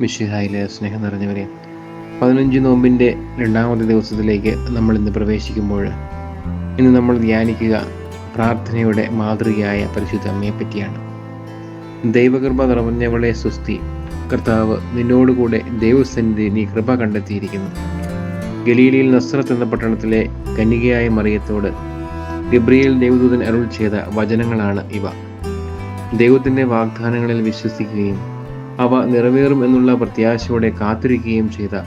മിഷിഹായിലെ സ്നേഹം നിറഞ്ഞവരെ പതിനഞ്ച് നോമ്പിന്റെ രണ്ടാമത്തെ ദിവസത്തിലേക്ക് നമ്മൾ ഇന്ന് പ്രവേശിക്കുമ്പോൾ ഇന്ന് നമ്മൾ ധ്യാനിക്കുക പ്രാർത്ഥനയുടെ മാതൃകയായ പരിശുദ്ധ അമ്മയെ പറ്റിയാണ്. ദൈവകൃപ നിറഞ്ഞവളെ സുസ്തി കർത്താവ് നിന്നോടുകൂടെ ദൈവസന്നിധി നീ കൃപ കണ്ടെത്തിയിരിക്കുന്നു. ഗലീലിയിൽ നസ്രത്ത് എന്ന പട്ടണത്തിലെ കന്യകയായ മറിയത്തോട് ഗബ്രിയേൽ ദൈവദൂതൻ അരുൾ ചെയ്ത വചനങ്ങളാണ് ഇവ. ദൈവത്തിന്റെ വാഗ്ദാനങ്ങളിൽ വിശ്വസിക്കുകയും അവ നിറവേറും എന്നുള്ള പ്രത്യാശയോടെ കാത്തിരിക്കുകയും ചെയ്ത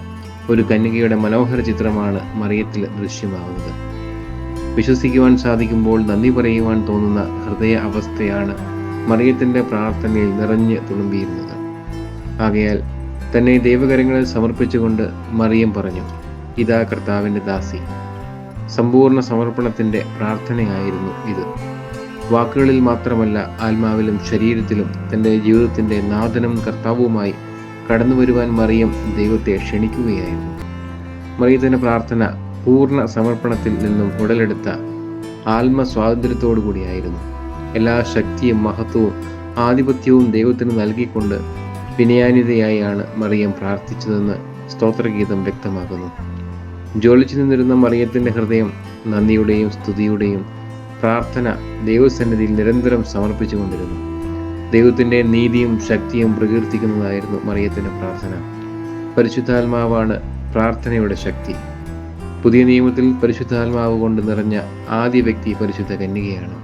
ഒരു കന്യകയുടെ മനോഹര ചിത്രമാണ് മറിയത്തിൽ ദൃശ്യമാകുന്നത്. വിശ്വസിക്കുവാൻ സാധിക്കുമ്പോൾ നന്ദി പറയുവാൻ തോന്നുന്ന ഹൃദയ അവസ്ഥയാണ് മറിയത്തിന്റെ പ്രാർത്ഥനയിൽ നിറഞ്ഞ് തുളുമ്പിയിരുന്നത്. ആകയാൽ തന്നെ ദൈവകരങ്ങളിൽ സമർപ്പിച്ചുകൊണ്ട് മറിയം പറഞ്ഞു ഇതാ കർത്താവിന്റെ ദാസി. സമ്പൂർണ സമർപ്പണത്തിന്റെ പ്രാർത്ഥനയായിരുന്നു ഇത്. വാക്കുകളിൽ മാത്രമല്ല ആത്മാവിലും ശരീരത്തിലും തന്റെ ജീവിതത്തിന്റെ നാഥനും കർത്താവുമായി കടന്നു വരുവാൻ മറിയം ദൈവത്തെ ക്ഷണിക്കുകയായിരുന്നു. മറിയത്തിന്റെ പ്രാർത്ഥന പൂർണ സമർപ്പണത്തിൽ നിന്നും ഉടലെടുത്ത ആത്മസ്വാതന്ത്ര്യത്തോടു കൂടിയായിരുന്നു. എല്ലാ ശക്തിയും മഹത്വവും ആധിപത്യവും ദൈവത്തിന് നൽകിക്കൊണ്ട് വിനയാനിതയായാണ് മറിയം പ്രാർത്ഥിച്ചതെന്ന് സ്തോത്രഗീതം വ്യക്തമാക്കുന്നു. ജോലിച്ചു നിന്നിരുന്ന മറിയത്തിന്റെ ഹൃദയം നന്ദിയുടെയും സ്തുതിയുടെയും പ്രാർത്ഥന ദൈവസന്നിധിയിൽ നിരന്തരം സമർപ്പിച്ചുകൊണ്ടിരുന്നു ദൈവത്തിന്റെ നീതിയും ശക്തിയും പ്രകീർത്തിക്കുന്നതായിരുന്നു മറിയത്തിന്റെ പ്രാർത്ഥന. പരിശുദ്ധാത്മാവാണ് പ്രാർത്ഥനയുടെ ശക്തി. പുതിയ നിയമത്തിൽ പരിശുദ്ധാത്മാവ് കൊണ്ട് നിറഞ്ഞ ആദ്യ വ്യക്തി പരിശുദ്ധ കന്യകയാണ്.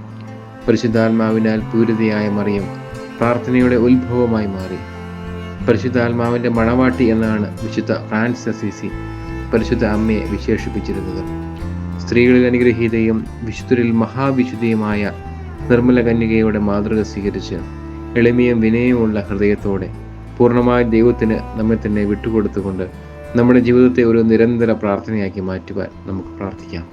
പരിശുദ്ധാത്മാവിനാൽ പൂരിതയായ മറിയം പ്രാർത്ഥനയുടെ ഉത്ഭവമായി മാറി. പരിശുദ്ധാത്മാവിന്റെ മണവാട്ടി എന്നാണ് വിശുദ്ധ ഫ്രാൻസിസ് അസീസി പരിശുദ്ധ അമ്മയെ വിശേഷിപ്പിച്ചിരുന്നത്. സ്ത്രീകളിൽ അനുഗ്രഹീതയും വിശുദ്ധരിൽ മഹാവിശുദ്ധിയുമായ നിർമ്മല കന്യകയുടെ മാതൃക സ്വീകരിച്ച് എളിമയും വിനയമുള്ള ഹൃദയത്തോടെ പൂർണമായ ദൈവത്തിന് നമ്മെ തന്നെ വിട്ടുകൊടുത്തുകൊണ്ട് നമ്മുടെ ജീവിതത്തെ ഒരു നിരന്തര പ്രാർത്ഥനയാക്കി മാറ്റുവാൻ നമുക്ക് പ്രാർത്ഥിക്കാം.